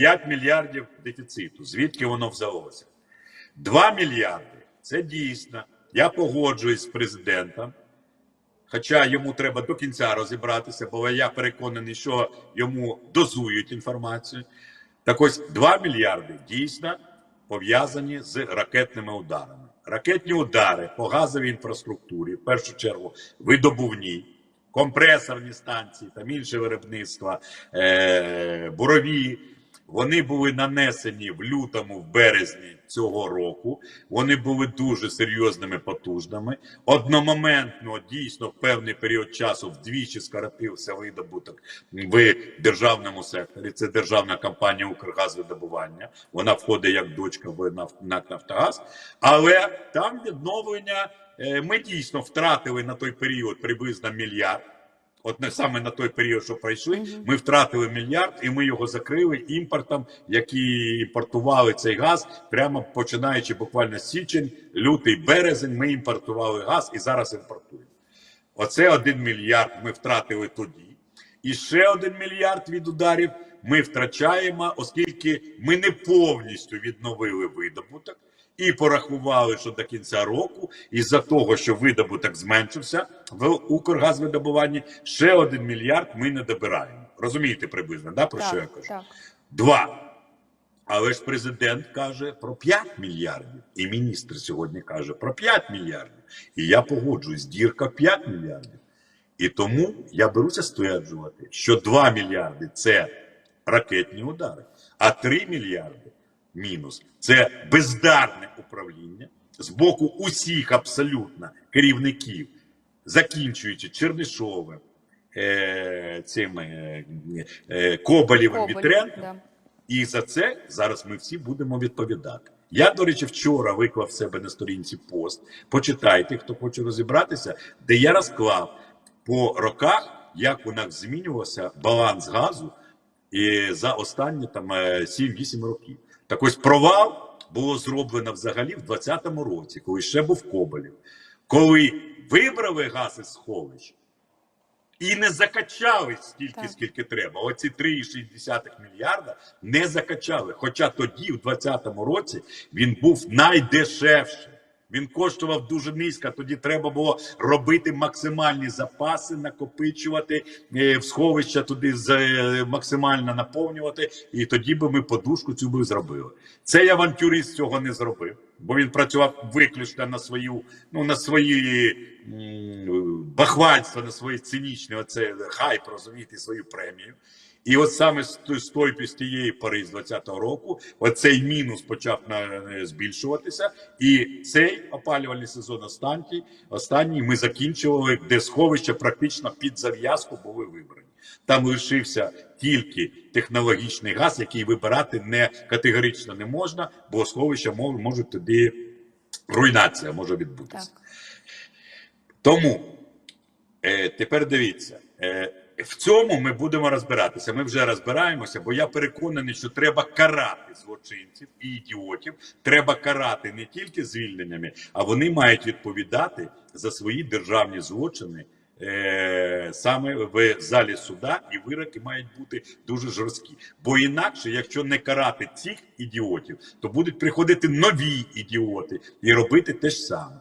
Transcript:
5 мільярдів дефіциту. Звідки воно взялося? 2 мільярди це дійсно. Я погоджуюсь з президентом. Хоча йому треба до кінця розібратися, бо я переконаний, що йому дозують інформацію. Так ось 2 мільярди дійсно пов'язані з ракетними ударами. Ракетні удари по газовій інфраструктурі, в першу чергу, видобувній, компресорні станції, там інше виробництва, е- бурові. Вони були нанесені в лютому, в березні цього року. Вони були дуже серйозними, потужними. Одномоментно, дійсно, в певний період часу вдвічі скоротився видобуток в державному секторі. Це державна компанія Укргазвидобування. Вона входить як дочка в НАК Нафтогаз. Але там відновлення е, ми дійсно втратили на той період приблизно мільярд. От не саме на той період, що пройшли, ми втратили мільярд, і ми його закрили імпортом, які імпортували цей газ, прямо починаючи буквально з січень, лютий, березень. Ми імпортували газ і зараз імпортуємо. Оце один мільярд ми втратили тоді. І ще один мільярд від ударів ми втрачаємо, оскільки ми не повністю відновили видобуток і порахували, що до кінця року, із-за того, що видобуток зменшився в Укргазвидобуванні, ще один мільярд ми не добираємо. Розумієте приблизно, да, про що я кажу? так. Два. Але ж президент каже про 5 мільярдів, і міністр сьогодні каже про 5 мільярдів. І я погоджуюсь, дірка 5 мільярдів. І тому я беруся стверджувати, що 2 мільярди це ракетні удари, а 3 мільярди мінус це управління з боку усіх абсолютно керівників, закінчуючи Чернишовим, е, цим е, е, Коболєвим, Вітренком. да. І за це зараз ми всі будемо відповідати. Я, до речі, вчора виклав в себе на сторінці пост. Почитайте, хто хоче розібратися, де я розклав по роках, як у нас змінювався баланс газу і за останні там е, 7-8 років. Так ось провал було зроблено взагалі в 2020 році, коли ще був Коболєв. Коли вибрали газ із сховищ, і не закачали стільки, Так. скільки треба. Оці 3,6 мільярда не закачали. Хоча тоді, в 2020 році, він був найдешевший. Він коштував дуже низько. Тоді треба було робити максимальні запаси, накопичувати е, в сховища туди е, максимально наповнювати. І тоді би ми подушку цю би зробили. Цей авантюрист цього не зробив, бо він працював виключно на свою, ну на свої м, бахвальство, на свої цинічні, оце хайп, розумієте, свою премію. І от саме з той- з тієї пори з 20-го року, оцей мінус почав на, е, збільшуватися. І цей опалювальний сезон останній, останній ми закінчували, де сховища практично під зав'язку були вибрані. Там лишився тільки технологічний газ, який вибирати не категорично не можна, бо сховища мож- можуть тоді руйнація може відбутися. Так. Тому е, тепер дивіться. Е, в цьому ми будемо розбиратися. Ми вже розбираємося, бо я переконаний, що треба карати злочинців і ідіотів. Треба карати не тільки звільненнями, а вони мають відповідати за свої державні злочини е, саме в залі суда, і вироки мають бути дуже жорсткі. Бо інакше, якщо не карати цих ідіотів, то будуть приходити нові ідіоти і робити те ж саме.